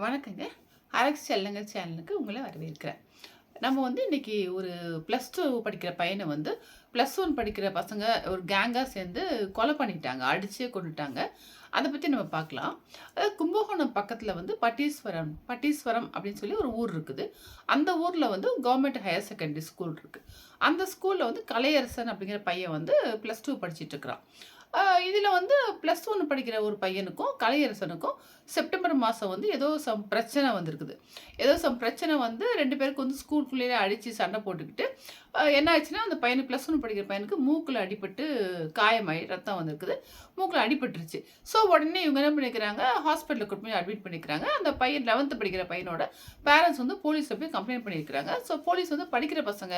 வணக்கங்க. அரக்ஸ் செல்லங்க சேனலுக்கு உங்களை வரவேற்கிறேன். நம்ம வந்து இன்னைக்கு ஒரு ப்ளஸ் டூ படிக்கிற பையனை வந்து ப்ளஸ் ஒன் படிக்கிற பசங்க ஒரு கேங்காக சேர்ந்து கொலை பண்ணிட்டாங்க அடிச்சே கொண்டுட்டாங்க. அதை பற்றி நம்ம பார்க்கலாம். அதாவது கும்பகோணம் பக்கத்தில் வந்து பட்டீஸ்வரம் பட்டீஸ்வரம் அப்படின்னு சொல்லி ஒரு ஊர் இருக்குது. அந்த ஊரில் வந்து கவர்மெண்ட் ஹையர் செகண்டரி ஸ்கூல் இருக்குது அந்த ஸ்கூலில் வந்து கலையரசன் அப்படிங்கிற பையன் வந்து ப்ளஸ் டூ படிச்சிட்டுருக்குறான் இதில் வந்து ப்ளஸ் ஒன் படிக்கிற ஒரு பையனுக்கும் கலையரசனுக்கும் செப்டம்பர் மாதம் வந்து ஏதோ சம் பிரச்சனை வந்திருக்குது. ஏதோ சம் பிரச்சனை வந்து ரெண்டு பேருக்கு வந்து ஸ்கூலுக்குள்ளேயே அடித்து சண்டை போட்டுக்கிட்டு என்ன ஆச்சுன்னா அந்த பையனுக்கு ப்ளஸ் ஒன் படிக்கிற பையனுக்கு மூக்கில் அடிபட்டு காயமாயி ரத்தம் வந்திருக்குது. மூக்கில் அடிபட்டுருச்சு. ஸோ உடனே இவங்க என்ன பண்ணிக்கிறாங்க? ஹாஸ்பிட்டலுக்கு கூட்டு போய் அட்மிட் பண்ணிக்கிறாங்க. அந்த பையன் லெவன்த்து படிக்கிற பையனோட பேரண்ட்ஸ் வந்து போலீஸில் போய் கம்ப்ளைண்ட் பண்ணியிருக்கிறாங்க. ஸோ போலீஸ் வந்து படிக்கிற பசங்க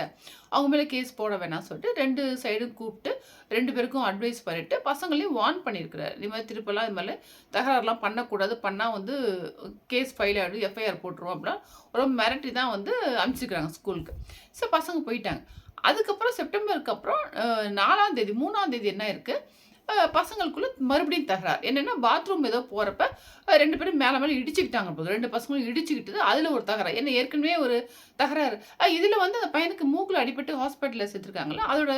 அவங்க மேலே கேஸ் போட வேணாம் சொல்லிட்டு ரெண்டு சைடும் கூப்பிட்டு ரெண்டு பேருக்கும் அட்வைஸ் பண்ணிட்டு பசங்களையும் வார்ன் பண்ணியிருக்கிறார். இது மாதிரி திருப்பலாம் இது மாதிரி தகராறுலாம் பண்ணக்கூடாது. பண்ணால் வந்து கேஸ் ஃபைல் ஆகிடும் எஃப்ஐஆர் போட்டுருவோம் அப்படின்னா ரொம்ப மிரட்டி தான் வந்து அனுப்பிச்சிருக்கிறாங்க ஸ்கூலுக்கு ஸோ பசங்க போயிட்டாங்க. அதுக்கப்புறம் செப்டம்பருக்கு அப்புறம் நாலாம் தேதி மூணாம் தேதி என்ன இருக்குது பசங்களுக்குள்ள மறுபடியும் தகராறு என்னென்னா பாத்ரூம் ஏதோ போகிறப்ப ரெண்டு பேரும் மேலே மேலே இடிச்சுக்கிட்டாங்க போது ரெண்டு பசங்களும் இடிச்சுக்கிட்டு அதில் ஒரு தகராறு. என்ன ஏற்கனவே ஒரு தகராறு. இதில் வந்து அந்த பையனுக்கு மூக்கில் அடிபட்டு ஹாஸ்பிட்டலில் சேர்த்துருக்காங்களா அதோட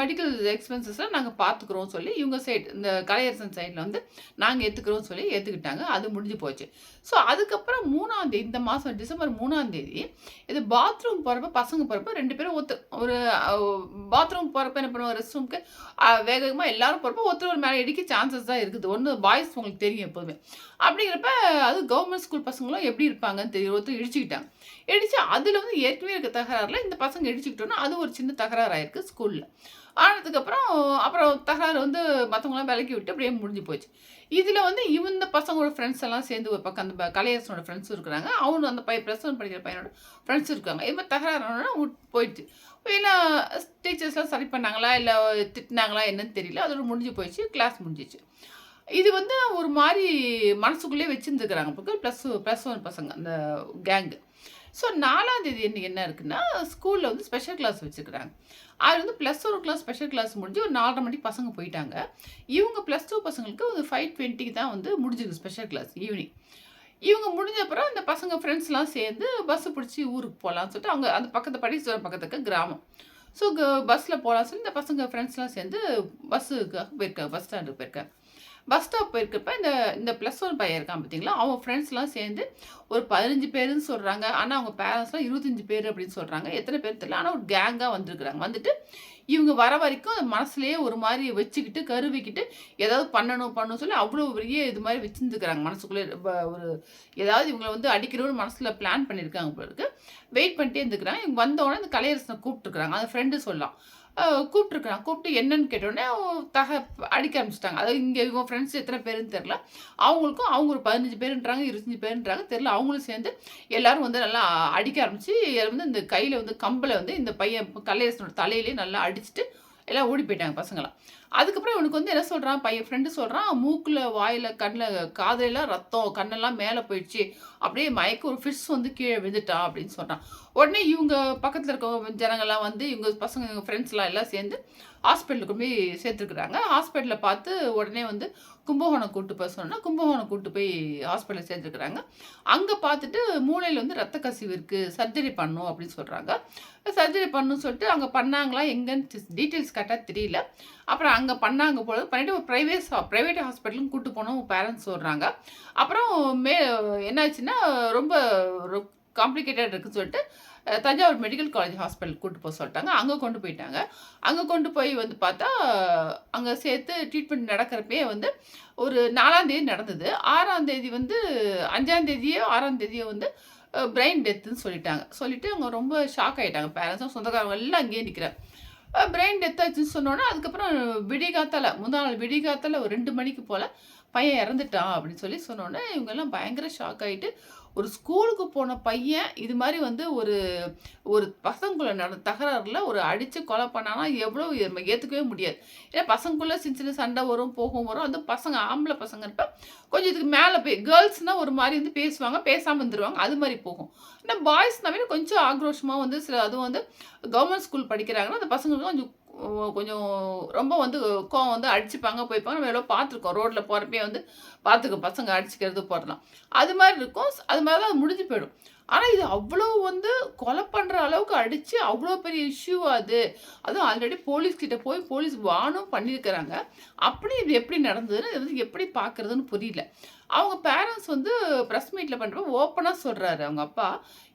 மெடிக்கல் எக்ஸ்பென்சஸ்லாம் நாங்கள் பார்த்துக்குறோம் சொல்லி இவங்க சைடு இந்த கலையரசன் சைடில் வந்து நாங்கள் ஏற்றுக்கிறோம் சொல்லி ஏற்றுக்கிட்டாங்க அது முடிஞ்சு போச்சு. ஸோ அதுக்கப்புறம் மூணாம் தேதி இந்த மாதம் டிசம்பர் மூணாம் தேதி இது பாத்ரூம் போகிறப்ப பசங்க போகிறப்ப ரெண்டு பேரும் ஒத்து ஒரு பாத்ரூம் போகிறப்ப என்ன பண்ணுவோம் ரெஸ்ட் ரூம்க்கு வேகமாக எல்லாரும் போகிறப்ப ஒருத்தர் ஒரு மேலே இடிக்க சான்சஸ் தான் இருக்குது. ஒன்று பாய்ஸ் உங்களுக்கு தெரியும் எப்போதுமே. அப்படிங்கிறப்ப அது கவர்மெண்ட் ஸ்கூல் பசங்களும் எப்படி இருப்பாங்கன்னு தெரியும் ஒருத்தர் இடிச்சுக்கிட்டாங்க. இடித்து அதில் வந்து ஏற்கனவே இருக்க தகராறில் இந்த பசங்க இடிச்சுக்கிட்டோன்னா அது ஒரு சின்ன தகராறு ஆயிருக்கு ஸ்கூலில் ஆனதுக்கப்புறம் அப்புறம் தகராறு வந்து மற்றவங்களாம் விலக்கி விட்டு அப்படியே முடிஞ்சு போச்சு. இதில் வந்து இந்த பசங்களோட ஃப்ரெண்ட்ஸ் எல்லாம் சேர்ந்து ஒரு பக்கம் அந்த கலையரசனோட ஃப்ரெண்ட்ஸும் இருக்கிறாங்க. அவனு அந்த பையன் ப்ளஸ் ஒன் படிக்கிற பையனோட ஃப்ரெண்ட்ஸ் இருக்காங்க. இது மாதிரி தகராறுனா போயிடுச்சு. ஏன்னா டீச்சர்ஸ்லாம் சரி பண்ணாங்களா? இல்லை திட்டினாங்களா? என்னன்னு தெரியல. அதோட முடிஞ்சு போயிடுச்சு. கிளாஸ் முடிஞ்சிச்சு. இது வந்து ஒரு மாதிரி மனசுக்குள்ளே வச்சுருந்துருக்குறாங்க பக்கம் ப்ளஸ் ப்ளஸ் ஒன் பசங்க அந்த கேங்கு ஸோ நாலாம் தேதி என்ன இருக்குன்னா ஸ்கூலில் வந்து ஸ்பெஷல் கிளாஸ் வச்சுருக்குறாங்க. அது வந்து ப்ளஸ் ஒரு கிளாஸ் ஸ்பெஷல் கிளாஸ் முடிஞ்சு ஒரு நாலரை மணிக்கு பசங்க போயிட்டாங்க. இவங்க ப்ளஸ் டூ பசங்களுக்கு ஒரு ஃபைவ் டுவெண்ட்டிக்கு தான் வந்து முடிஞ்சிருக்கு ஸ்பெஷல் கிளாஸ் ஈவினிங் இவங்க முடிஞ்ச அப்புறம் இந்த பசங்க ஃப்ரெண்ட்ஸ்லாம் சேர்ந்து பஸ்ஸு பிடிச்சி ஊருக்கு போகலான்னு சொல்லிட்டு அவங்க அந்த பக்கத்து படிச்சுவரம் பக்கத்துக்கு கிராமம். ஸோ பஸ்ஸில் போகலான்னு சொல்லி இந்த பசங்க ஃப்ரெண்ட்ஸ்லாம் சேர்ந்து பஸ்ஸுக்காக போயிருக்காங்க பஸ் ஸ்டாண்டுக்கு போயிருக்காங்க. பஸ் ஸ்டாப் போயிருக்கப்ப இந்த இந்த ப்ளஸ் ஒன் பையன் இருக்கான் பார்த்தீங்களா? அவன் ஃப்ரெண்ட்ஸ்லாம் சேர்ந்து ஒரு பதினஞ்சு பேருன்னு சொல்கிறாங்க ஆனால் அவங்க பேரண்ட்ஸ்லாம் இருபத்தஞ்சு பேர் அப்படின்னு சொல்கிறாங்க எத்தனை பேர் தெரியல. ஆனால் ஒரு கேங்காக வந்திருக்கிறாங்க. வந்துட்டு இவங்க வர வரைக்கும் மனசுலேயே ஒரு மாதிரி வச்சுக்கிட்டு கருவிக்கிட்டு ஏதாவது பண்ணணும் பண்ணணும் சொல்லி அவ்வளோ பெரிய இது மாதிரி வச்சுருந்துக்கிறாங்க. மனசுக்குள்ளே ஒரு ஏதாவது இவங்களை வந்து அடிக்கணும்னு மனசில் பிளான் பண்ணியிருக்காங்க போல இருக்கு. வெயிட் பண்ணிட்டே இருந்துக்கிறாங்க. இவங்க வந்தோடனே இந்த கலையரசனை கூப்பிட்டுருக்குறாங்க. அந்த ஃப்ரெண்டு சொல்லலாம். கூப்பிட்ருக்குறான் கூப்பிட்டு என்னன்னு கேட்டோடனே தக அடிக்க ஆரம்பிச்சிட்டாங்க. அதாவது இங்கே இவங்க ஃப்ரெண்ட்ஸ் எத்தனை பேருன்னு தெரில அவங்களுக்கும் அவங்க ஒரு பதினஞ்சு பேருன்றாங்க இருபத்தஞ்சு பேருன்றாங்க தெரில அவங்களும் சேர்ந்து எல்லாரும் வந்து நல்லா அடிக்க ஆரம்பிச்சு வந்து இந்த கையில் வந்து கம்பில் வந்து இந்த பையன் கலையரசனோட தலையிலேயே நல்லா அடிச்சுட்டு எல்லாம் ஓடி போயிட்டாங்க பசங்களாம் அதுக்கப்புறம் இவனுக்கு வந்து என்ன சொல்கிறான் பையன் ஃப்ரெண்டு சொல்கிறான் மூக்கில் வாயில் கண்ணில் காதலெல்லாம் ரத்தம் கண்ணெல்லாம் மேலே போயிடுச்சு. அப்படியே மயக்க ஒரு ஃபிஷ் வந்து கீழே விழுந்துட்டான் அப்படின்னு சொல்கிறான் உடனே இவங்க பக்கத்தில் இருக்க ஜனங்கள்லாம் வந்து இவங்க பசங்க இவங்க ஃப்ரெண்ட்ஸ்லாம் எல்லாம் சேர்ந்து ஹாஸ்பிட்டலுக்கு போய் சேர்த்துருக்குறாங்க. ஹாஸ்பிட்டலில் பார்த்து உடனே வந்து கும்பகோணம் கூட்டு போய் சொன்னால் கும்பகோணம் கூப்பிட்டு போய் ஹாஸ்பிட்டலில் சேர்த்துருக்குறாங்க. அங்கே பார்த்துட்டு மூளையில் வந்து ரத்த கசிவு இருக்குது சர்ஜரி பண்ணும் அப்படின்னு சொல்கிறாங்க சர்ஜரி பண்ணணும்னு சொல்லிட்டு அங்கே பண்ணாங்களா எங்கன்னு டீட்டெயில்ஸ் கரெக்டாக தெரியல. அப்புறம் அங்கே பண்ணாங்க போல பண்ணிட்டு ஒரு ப்ரைவேட் ப்ரைவேட் ஹாஸ்பிட்டலுக்கு கூட்டு போனோம். பேரண்ட்ஸ் சொல்கிறாங்க அப்புறம் மே என்னாச்சுன்னா ரொம்ப காம்ப்ளிகேட்டட் இருக்குன்னு சொல்லிட்டு தஞ்சாவூர் மெடிக்கல் காலேஜ் ஹாஸ்பிட்டல் கூட்டு போக சொல்லிட்டாங்க. அங்கே கொண்டு போயிட்டாங்க. அங்கே கொண்டு போய் வந்து பார்த்தா அங்கே சேர்த்து ட்ரீட்மெண்ட் நடக்கிறப்பே வந்து ஒரு நாலாந்தேதி நடந்தது. ஆறாந்தேதி வந்து அஞ்சாந்தேதியோ ஆறாந்தேதியோ வந்து பிரெயின் டெத்துன்னு சொல்லிட்டாங்க. சொல்லிட்டு அவங்க ரொம்ப ஷாக் ஆகிட்டாங்க பேரண்ட்ஸும் சொந்தக்காரங்க எல்லாம் அங்கேயே நிற்கிறேன் பிரெயின் டெத் ஆச்சுன்னு சொன்னோன்னே அதுக்கப்புறம் விடிகாத்தால் முதல் நாள் விடிகாத்தால் ஒரு ரெண்டு மணிக்கு போல் பையன் இறந்துட்டான் அப்படின்னு சொல்லி சொன்னோன்னே இவங்கெல்லாம் பயங்கர ஷாக் ஆகிட்டு ஒரு ஸ்கூலுக்கு போன பையன் இது மாதிரி வந்து ஒரு ஒரு பசங்களை நடந்த தகராறுல ஒரு அடித்து கொலை பண்ணானா எவ்வளோ நம்ம ஏற்றுக்கவே முடியாது. ஏன்னா பசங்களுக்குள்ளே சின்ன சின்ன சண்டை வரும் போகும் வரும். அந்த பசங்க ஆம்பளை பசங்க பசங்கன்றப்ப கொஞ்சம் இதுக்கு மேலே போய் கேர்ள்ஸ்னால் ஒரு மாதிரி வந்து பேசுவாங்க பேசாமல் வந்துடுவாங்க அது மாதிரி போகும். ஆனால் பாய்ஸ்னாவே கொஞ்சம் ஆக்ரோஷமாக வந்து சில அதுவும் வந்து கவர்மெண்ட் ஸ்கூல் படிக்கிறாங்கன்னா அந்த பசங்களுக்கு கொஞ்சம் கொஞ்சம் ரொம்ப வந்து கோவம் வந்து அடிச்சுப்பாங்க, போய்ப்பாங்க. நம்ம எவ்வளோ பார்த்துருக்கோம். ரோட்டில் போகிறப்பே வந்து பார்த்துக்க பசங்க அடிச்சுக்கிறது, போடலாம் அது மாதிரி இருக்கும். அது மாதிரி தான் அது முடிஞ்சு போயிடும். ஆனால் இது அவ்வளோ வந்து கொலை பண்ணுற அளவுக்கு அடித்து அவ்வளோ பெரிய இஷ்யூ அது. அதுவும் ஆல்ரெடி போலீஸ்கிட்ட போய் போலீஸ் வானும் பண்ணியிருக்கிறாங்க. அப்படி இது எப்படி நடந்ததுன்னு, இது வந்து எப்படி பார்க்குறதுன்னு புரியல. அவங்க பேரண்ட்ஸ் வந்து ப்ரெஸ் மீட்டில் பண்ணுறப்ப ஓப்பனாக சொல்கிறாரு அவங்க அப்பா.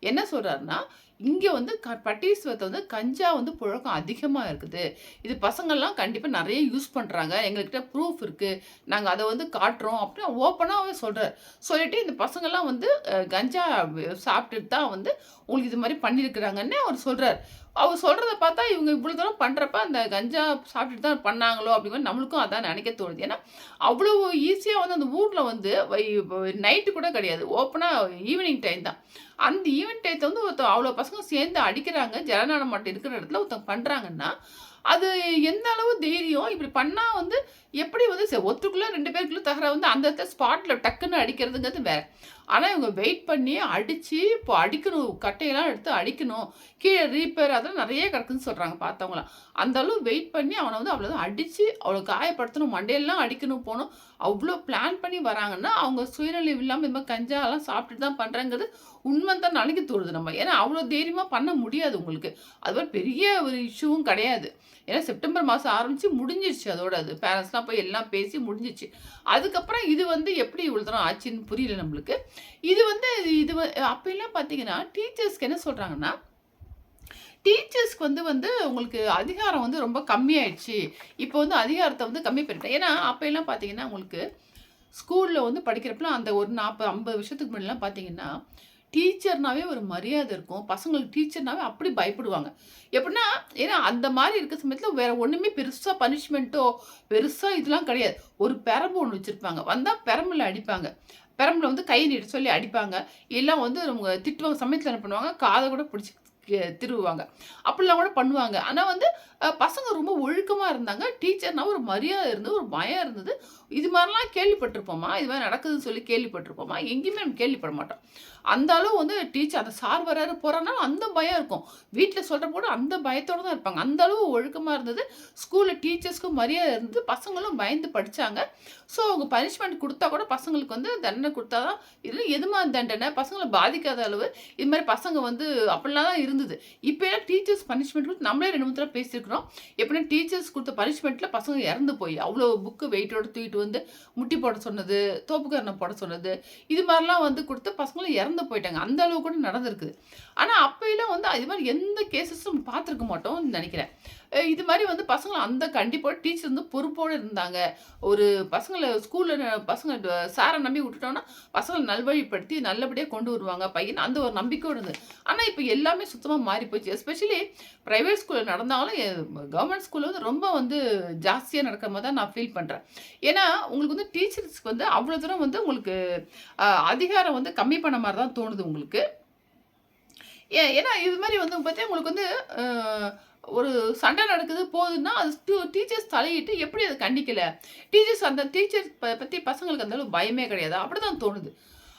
என்ன சொல்கிறாருன்னா இங்கே வந்து க பட்டீஸ்வரத்தை வந்து கஞ்சா வந்து புழக்கம் அதிகமாக இருக்குது. இது பசங்கள்லாம் கண்டிப்பாக நிறைய யூஸ் பண்ணுறாங்க எங்கள்கிட்ட ப்ரூஃப் இருக்குது நாங்கள் அதை வந்து காட்டுறோம்." அப்படின்னு ஓப்பனாகவே சொல்கிறார் சொல்லிட்டு இந்த பசங்கள்லாம் வந்து கஞ்சா சாப்பிட்டுட்டு தான் வந்து உங்களுக்கு இது மாதிரி பண்ணியிருக்கிறாங்கன்னு அவர் சொல்கிறார் அவர் சொல்கிறத பார்த்தா, இவங்க இவ்வளோ தூரம் பண்ணுறப்ப அந்த கஞ்சா சாப்பிட்டுட்டு தான் பண்ணாங்களோ அப்படிங்கிற நம்மளுக்கும் அதான் நினைக்க தோணுது. ஏன்னா, அவ்வளோ ஈஸியாக வந்து அந்த ஊரில் வந்து வை நைட்டு கூட கிடையாது. ஓப்பனாக ஈவினிங் டைம் தான். அந்த ஈவினிங் டயத்துல வந்து ஒருத்தர் அவ்வளோ பசங்க சேர்ந்து அடிக்கிறாங்க. ஜனநாயகம் மாட்டம் இருக்கிற இடத்துல ஒருத்தவங்க பண்ணுறாங்கன்னா அது எந்த அளவு தைரியம்? இப்படி பண்ணால் வந்து எப்படி வந்து ச ஒருத்தருக்குள்ள 2 பேருக்குள்ள தகராறு வந்து அந்த இடத்துல ஸ்பாட்டில் டக்குன்னு அடிக்கிறதுங்கிறது வேறு ஆனால் இவங்க வெயிட் பண்ணி அடித்து இப்போ அடிக்கணும். கட்டையெல்லாம் எடுத்து அடிக்கணும். கீழே ரீப்பேர் அதெல்லாம் நிறைய கிடக்குன்னு சொல்கிறாங்க பார்த்தவங்களாம் அந்தளவு வெயிட் பண்ணி அவனை வந்து அவ்வளோதான் அடித்து அவ்வளோ காயப்படுத்தணும். மண்டையெல்லாம் அடிக்கணும், போகணும் அவ்வளோ பிளான் பண்ணி வராங்கன்னா, அவங்க சுயநலிவு இல்லாமல் இது மாதிரி கஞ்சாலாம் சாப்பிட்டுட்டு தான் பண்றாங்கிறது உண்மை தான் நெனைக்க தோணுது நம்ம. ஏன்னா, அவ்வளோ தைரியமாக பண்ண முடியாது உங்களுக்கு. அது மாதிரி பெரிய ஒரு இஷ்யூவும் கிடையாது. ஏன்னா, செப்டம்பர் மாதம் ஆரம்பித்து முடிஞ்சிருச்சு அதோட அது. பேரண்ட்ஸ்லாம் போய் எல்லாம் பேசி முடிஞ்சிச்சு அதுக்கப்புறம் இது வந்து எப்படி இவ்வளோ தூரம் ஆச்சுன்னு புரியல நம்மளுக்கு. இது வந்து இது அப்போ எல்லாம் பார்த்தீங்கன்னா, டீச்சர்ஸ்க்கு என்ன சொல்கிறாங்கன்னா டீச்சர்ஸ்க்கு வந்து வந்து உங்களுக்கு அதிகாரம் வந்து ரொம்ப கம்மியாயிடுச்சு. இப்போ வந்து அதிகாரத்தை வந்து கம்மி பண்ணிட்டேன். ஏன்னா, அப்போயெல்லாம் பார்த்தீங்கன்னா, உங்களுக்கு ஸ்கூலில் வந்து படிக்கிறப்பலாம் அந்த ஒரு 40, 50 வருஷத்துக்கு முன்னாடிலாம் பார்த்தீங்கன்னா, டீச்சர்னாவே ஒரு மரியாதை இருக்கும். பசங்களுக்கு டீச்சர்னாவே அப்படி பயப்படுவாங்க. எப்படின்னா, ஏன்னா அந்த மாதிரி இருக்க சமயத்தில் வேற ஒன்றுமே பெருசாக பனிஷ்மெண்ட்டோ பெருசாக இதெல்லாம் கிடையாது. ஒரு பெரம்பு ஒன்று வச்சுருப்பாங்க வந்தால் பெரம்பில் அடிப்பாங்க. பெரம்பில் வந்து கை நீட்டு சொல்லி அடிப்பாங்க. எல்லாம் வந்து அவங்க திட்டுவாங்க. சமயத்தில் என்ன பண்ணுவாங்க, காதை கூட பிடிச்சி திருவுவாங்க. அப்படிலாம் கூட பண்ணுவாங்க. ஆனால் வந்து பசங்க ரொம்ப ஒழுக்கமாக இருந்தாங்க. டீச்சர்னா ஒரு மரியாதை இருந்தது, ஒரு பயம் இருந்தது. இது மாதிரிலாம் கேள்விப்பட்டிருப்போமா இது மாதிரி நடக்குதுன்னு சொல்லி கேள்விப்பட்டிருப்போமா எங்கேயுமே நம்ம கேள்விப்பட மாட்டோம். அந்த அளவு வந்து டீச்சர் அந்த சார் வராரு, போறாருனாலும் அந்த பயம் இருக்கும். வீட்டில் சொல்கிற கூட அந்த பயத்தோடு தான் இருப்பாங்க. அந்த அளவு ஒழுக்கமாக இருந்தது. ஸ்கூலில் டீச்சர்ஸ்க்கும் மரியாதை இருந்தது. பசங்களும் பயந்து படித்தாங்க ஸோ, அவங்க பனிஷ்மெண்ட் கொடுத்தா கூட பசங்களுக்கு வந்து தண்டனை கொடுத்தா தான் இது எதுமா தண்டனை? பசங்களை பாதிக்காத அளவு, இது மாதிரி பசங்க வந்து அப்படிலாம் தான் இருந்தது. இப்போ டீச்சர்ஸ் பனிஷ்மெண்ட் கொடுத்து நம்மளே ரெண்டு மூணு தடவை பேசியிருக்கிறோம். எப்படின்னா டீச்சர்ஸ் கொடுத்த பனிஷ்மெண்ட்டில் பசங்க இறந்து போய், அவ்வளோ புக்கு வெயிட்டோட தூக்கிட்டு வந்து முட்டி போட சொன்னது, தோப்புக்கரணம் போட சொன்னது, இது மாதிரிலாம் வந்து கொடுத்து பசங்களும் இறந்து போயிட்டாங்க. அந்த அளவு கூட நடந்திருக்குது. ஆனால் அப்போயெல்லாம் வந்து இது மாதிரி எந்த கேசஸும் பார்த்துருக்க மாட்டோம்னு நினைக்கிறேன் இது மாதிரி வந்து பசங்களை அந்த கண்டிப்போட டீச்சர் வந்து பொறுப்போட இருந்தாங்க. ஒரு பசங்களை ஸ்கூலில் பசங்க சாரை நம்பி விட்டுட்டோம்னா, பசங்களை நல்வழிப்படுத்தி நல்லபடியாக கொண்டு வருவாங்க பையன் அந்த ஒரு நம்பிக்கையோடு இருந்தது. ஆனால் இப்போ எல்லாமே சுத்தமாக மாறி போச்சு. எஸ்பெஷலி ப்ரைவேட் ஸ்கூலில் நடந்தாலும் கவர்மெண்ட் ஸ்கூலில் வந்து ரொம்ப வந்து ஜாஸ்தியாக நடக்கிற மாதிரி தான் நான் ஃபீல் பண்ணுறேன் ஏன்னா, உங்களுக்கு வந்து டீச்சர்ஸ்க்கு வந்து அவ்வளோ தூரம் வந்து உங்களுக்கு அதிகாரம் வந்து கம்மி பண்ண மாதிரி தான் தோணுது உங்களுக்கு. ஏ ஏன்னா, இது மாதிரி வந்து பார்த்தீங்கன்னா, உங்களுக்கு வந்து ஒரு சண்டை நடக்குது, போகுதுன்னா, அது டீச்சர்ஸ் தலையிட்டு எப்படி அதை கண்டிக்கல? டீச்சர்ஸ் அந்த டீச்சர் பற்றி பசங்களுக்கு அந்த அளவு பயமே கிடையாது. அப்படிதான் தோணுது.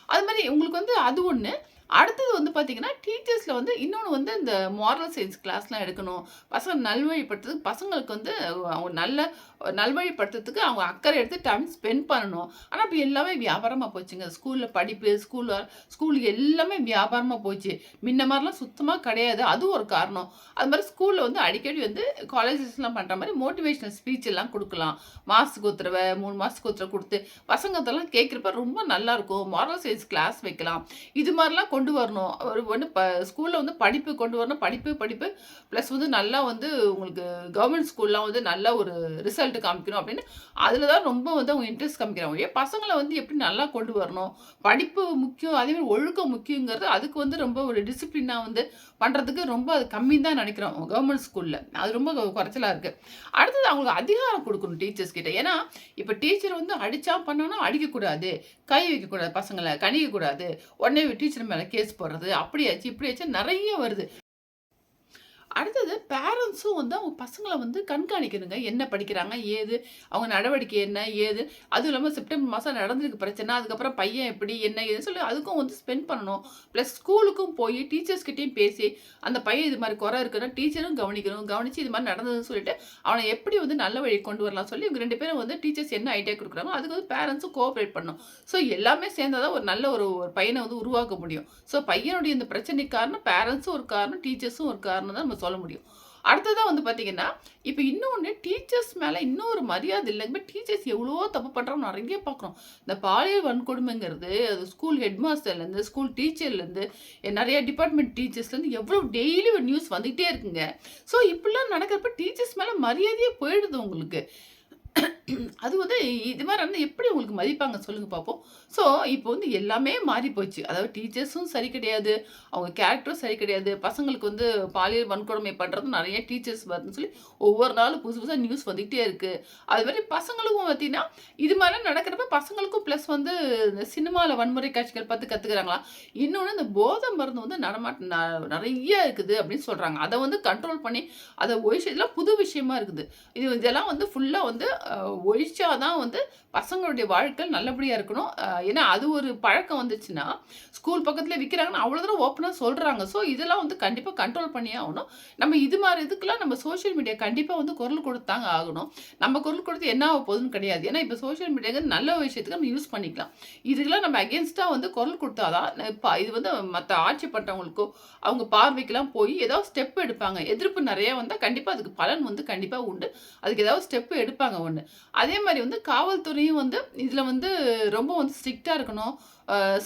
அது மாதிரி உங்களுக்கு வந்து அது ஒன்று அடுத்தது வந்து பார்த்தீங்கன்னா, டீச்சர்ஸில் வந்து இன்னொன்று வந்து இந்த மாரல் சயின்ஸ் கிளாஸ்லாம் எடுக்கணும். பசங்க நல்வழிப்படுத்துறதுக்கு பசங்களுக்கு வந்து அவங்க நல்ல நல்வழிப்படுத்துறதுக்கு அவங்க அக்கறை எடுத்து டைம் ஸ்பெண்ட் பண்ணணும். ஆனால் இப்போ எல்லாமே வியாபாரமாக போச்சுங்க. ஸ்கூலில் படிப்பு, ஸ்கூலில் ஸ்கூல் எல்லாமே வியாபாரமாக போச்சு. முன்ன மாதிரிலாம் சுத்தமாக கிடையாது. அதுவும் ஒரு காரணம். அது மாதிரி ஸ்கூலில் வந்து அடிக்கடி வந்து காலேஜஸ்லாம் பண்ணுற மாதிரி மோட்டிவேஷனல் ஸ்பீச் எல்லாம் கொடுக்கலாம் மாதத்துக்கு ஒரு தடவ, 3 மாசத்துக்கு கொடுத்து பசங்கத்தெல்லாம் கேட்குறப்ப ரொம்ப நல்லாயிருக்கும் மாரல் சயின்ஸ் கிளாஸ் வைக்கலாம். இது மாதிரிலாம் கொண்டு வரணும். ஒரு ஒன்று ப ஸ்கூலில் வந்து படிப்பு கொண்டு வரணும். படிப்பு, படிப்பு ப்ளஸ் வந்து நல்லா வந்து உங்களுக்கு கவர்மெண்ட் ஸ்கூல்லாம் வந்து நல்ல ஒரு ரிசல்ட் காமிக்கணும் அப்படின்னு, அதில் தான் ரொம்ப வந்து அவங்க இன்ட்ரெஸ்ட் காமிக்கிறாங்க ஏன் பசங்களை வந்து எப்படி நல்லா கொண்டு வரணும்? படிப்பு முக்கியம். அதே ஒழுக்கம் முக்கியங்கிறது அதுக்கு வந்து ரொம்ப ஒரு டிசிப்ளினாக வந்து பண்ணுறதுக்கு ரொம்ப அது கம்மி தான் நினைக்கிறோம் கவர்மெண்ட் ஸ்கூலில் அது ரொம்ப குறைச்சலாக இருக்குது அடுத்தது அவங்களுக்கு அதிகாரம் கொடுக்கணும் டீச்சர்ஸ் கிட்ட. ஏன்னா, இப்போ டீச்சர் வந்து அடித்தா பண்ணோன்னா அடிக்கக்கூடாது. கை வைக்கக்கூடாது பசங்களை கணிக்கக்கூடாது உடனே டீச்சர் மேலே கேஸ் போடுறது. அப்படியாச்சு, ஆச்சு நிறைய வருது. அடுத்தது பேரண்ட்ஸும் வந்து அவங்க பசங்களை வந்து கண்காணிக்கணுங்க. என்ன படிக்கிறாங்க? ஏது? அவங்க நடவடிக்கை என்ன? ஏது? அதுவும் இல்லாமல் செப்டம்பர் மாதம் நடந்திருக்கு பிரச்சனை. அதுக்கப்புறம் பையன் எப்படி? என்ன? ஏதுன்னு சொல்லி அதுக்கும் வந்து ஸ்பெண்ட் பண்ணணும். ப்ளஸ் ஸ்கூலுக்கும் போய் டீச்சர்ஸ்கிட்டையும் பேசி, அந்த பையன் இது மாதிரி குறை இருக்குன்னா டீச்சரும் கவனிக்கணும். கவனித்து இது மாதிரி நடந்ததுன்னு சொல்லிட்டு, அவனை எப்படி வந்து நல்ல வழி கொண்டு வரலாம் சொல்லி இவங்க ரெண்டு பேரும் வந்து டீச்சர்ஸ் என்ன ஐடியா கொடுக்குறாங்க அதுக்கு வந்து பேரண்ட்ஸும் கோஆப்ரேட் பண்ணணும். ஸோ எல்லாமே சேர்ந்தா தான் ஒரு நல்ல ஒரு ஒரு வந்து உருவாக்க முடியும். ஸோ பையனுடைய இந்த பிரச்சனைக்கு காரணம் பேரண்ட்ஸும் ஒரு காரணம், டீச்சர்ஸும் ஒரு காரணம் தான் நம்ம சொல்ல முடியும். அடுத்ததாக வந்து பார்த்தீங்கன்னா, இப்போ இன்னொன்று டீச்சர்ஸ் மேலே இன்னொரு மரியாதை இல்லங்க. பட் டீச்சர்ஸ் எவ்வளோ தப்பு பண்ணுறோம் நிறைய பார்க்குறோம். இந்த பாலியல் வன்கொடுமைங்கிறது, அது ஸ்கூல் ஹெட் மாஸ்டர்லேருந்து, ஸ்கூல் டீச்சர்லேருந்து, நிறைய டிபார்ட்மெண்ட் டீச்சர்ஸ்லேருந்து எவ்வளோ டெய்லி ஒரு நியூஸ் வந்துகிட்டே இருக்குங்க. ஸோ இப்படிலாம் நடக்கிறப்ப டீச்சர்ஸ் மேலே மரியாதையே போயிடுது உங்களுக்கு. அது வந்து இது மாதிரி வந்து எப்படி உங்களுக்கு மதிப்பாங்க சொல்லுங்க பார்ப்போம். ஸோ இப்போ வந்து எல்லாமே மாறி போச்சு. அதாவது டீச்சர்ஸும் சரி கிடையாது. அவங்க கேரக்டரும் சரி கிடையாது. பசங்களுக்கு வந்து பாலியல் வன்கொடுமை பண்ணுறதும் நிறைய டீச்சர்ஸ் வருதுன்னு சொல்லி ஒவ்வொரு நாளும் புதுசு புதுசாக நியூஸ் வந்துகிட்டே அது மாதிரி பசங்களுக்கும் பார்த்தீங்கன்னா, இது மாதிரிலாம் நடக்கிறப்ப பசங்களுக்கும் ப்ளஸ் வந்து இந்த சினிமால வன்முறை காட்சிகள் பார்த்து கற்றுக்குறாங்களா இன்னொன்று இந்த போதை மருந்து வந்து நடமாட் ந இருக்குது அப்படின்னு சொல்கிறாங்க அதை வந்து கண்ட்ரோல் பண்ணி அதை ஒழிச்சு இதெல்லாம் புது விஷயமா இருக்குது. இது இதெல்லாம் வந்து ஃபுல்லாக வந்து ஒழிச்சா தான் வந்து பசங்களுடைய வாழ்க்கை நல்லபடியாக இருக்கணும். ஏன்னா அது ஒரு பழக்கம் வந்துச்சுன்னா, ஸ்கூல் பக்கத்தில் விற்கிறாங்கன்னு அவ்வளோ தூரம் ஓப்பனாக சொல்கிறாங்க ஸோ இதெல்லாம் வந்து கண்டிப்பாக கண்ட்ரோல் பண்ணியே ஆகணும். நம்ம இது மாதிரி இதுக்கெல்லாம் நம்ம சோஷியல் மீடியா கண்டிப்பாக வந்து குரல் கொடுத்தாங்க ஆகணும். நம்ம குரல் கொடுத்து என்ன ஆக போகுதுன்னு கிடையாது. ஏன்னா இப்போ சோஷியல் மீடியாங்க நல்ல விஷயத்துக்கு நம்ம யூஸ் பண்ணிக்கலாம். இதுக்கெல்லாம் நம்ம அகேன்ஸ்டாக வந்து குரல் கொடுத்தாதான் இப்போ இது வந்து மற்ற ஆட்சி பண்ணுறவங்களுக்கோ அவங்க பார்வைக்கெல்லாம் போய் ஏதாவது ஸ்டெப் எடுப்பாங்க. எதிர்ப்பு நிறையா வந்தால் கண்டிப்பாக அதுக்கு பலன் வந்து கண்டிப்பாக உண்டு. அதுக்கு ஏதாவது ஸ்டெப் எடுப்பாங்க ஒன்று அதே மாதிரி வந்து காவல்துறையும் வந்து இதில் வந்து ரொம்ப வந்து ஸ்ட்ரிக்டாக இருக்கணும்.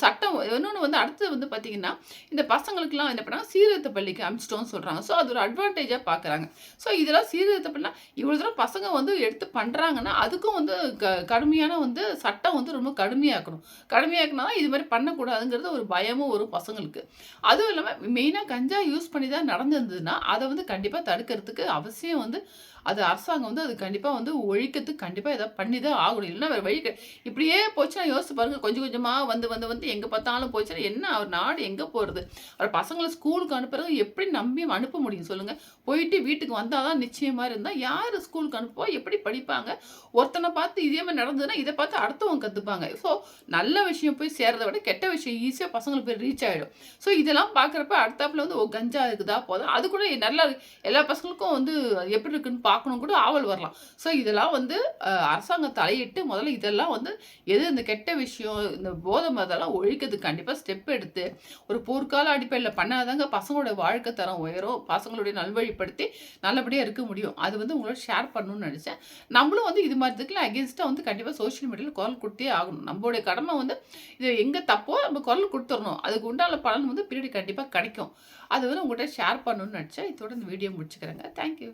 சட்டம் இன்னொன்று வந்து அடுத்தது வந்து பார்த்தீங்கன்னா, இந்த பசங்களுக்குலாம் என்ன பண்ணாங்க, சீர்திருத்த பள்ளிக்கு அனுப்பிச்சிட்டோம்னு சொல்கிறாங்க ஸோ அது ஒரு அட்வான்டேஜாக பார்க்குறாங்க. ஸோ இதெல்லாம் சீர்திருத்த பள்ளிலாம் இவ்வளோ தூரம் பசங்க வந்து எடுத்து பண்ணுறாங்கன்னா அதுக்கும் வந்து க கடுமையான வந்து சட்டம் வந்து ரொம்ப கடுமையாக்கணும். கடுமையாக்கினா தான் இது மாதிரி பண்ணக்கூடாதுங்கிறது ஒரு பயமும் வரும் பசங்களுக்கு. அதுவும் இல்லாமல் மெயினாக கஞ்சா யூஸ் பண்ணி தான் நடந்திருந்ததுன்னா, அதை வந்து கண்டிப்பாக தடுக்கிறதுக்கு அவசியம் வந்து அது அரசாங்கம் வந்து அது கண்டிப்பாக வந்து ஒழிக்கிறதுக்கு கண்டிப்பாக எதாவது பண்ணி தான் ஆகணும். இல்லைன்னா வேறு வழி இப்படியே போச்சுன்னா யோசிச்சு பாருங்கள் கொஞ்சம் கொஞ்சமாக வந்து வந்து வந்து எங்கே பார்த்தாலும் போயிடுச்சுன்னா என்ன ஒரு நாடு எங்கே போகிறது அவர் பசங்களை ஸ்கூலுக்கு அனுப்புறது எப்படி நம்பி அனுப்ப முடியும் சொல்லுங்கள் போயிட்டு வீட்டுக்கு வந்தால் தான் நிச்சயமாக இருந்தால் யார் ஸ்கூலுக்கு அனுப்புவா? எப்படி படிப்பாங்க? ஒருத்தனை பார்த்து இதே மாதிரி நடந்ததுன்னா, இதை பார்த்து அடுத்தவங்க கற்றுப்பாங்க ஸோ நல்ல விஷயம் போய் சேர்றதை விட கெட்ட விஷயம் ஈஸியாக பசங்களுக்கு போய் ரீச் ஆகிடும் ஸோ இதெல்லாம் பார்க்குறப்ப அடுத்தாப்புல வந்து ஓ கஞ்சா இருக்குதா போதும். அது கூட நல்லா எல்லா பசங்களுக்கும் வந்து எப்படி இருக்குன்னு பார்க்கணும் கூட ஆவல் வரலாம். ஸோ இதெல்லாம் வந்து அரசாங்கம் தலையிட்டு முதல்ல இதெல்லாம் வந்து எது இந்த கெட்ட விஷயம், இந்த போதை அதெல்லாம் ஒழிக்கிறதுக்கு கண்டிப்பாக ஸ்டெப் எடுத்து, ஒரு போர்க்கால அடிப்படையில் பண்ணாதாங்க பசங்களோட வாழ்க்கை தரம் உயரும். பசங்களுடைய நல்வழிப்படுத்தி நல்லபடியாக இருக்க முடியும். அது வந்து உங்களோட ஷேர் பண்ணணும்னு நினச்சேன் நம்மளும் வந்து இது மாதிரி இதுக்கெல்லாம் அகெயின்ஸ்ட்டா வந்து கண்டிப்பாக சோஷியல் மீடியாவில் குரல் கொடுத்தே ஆகணும். நம்மளுடைய கடமை வந்து இது எங்கே தப்போ நம்ம குரல் கொடுத்துடணும் அதுக்கு உண்டான பலன் வந்து பீரியட் கண்டிப்பாக கிடைக்கும் அது வந்து உங்கள்கிட்ட ஷேர் பண்ணணும்னு நினச்சேன் இதோட இந்த வீடியோ முடிச்சுக்கிறேங்க. Thank you.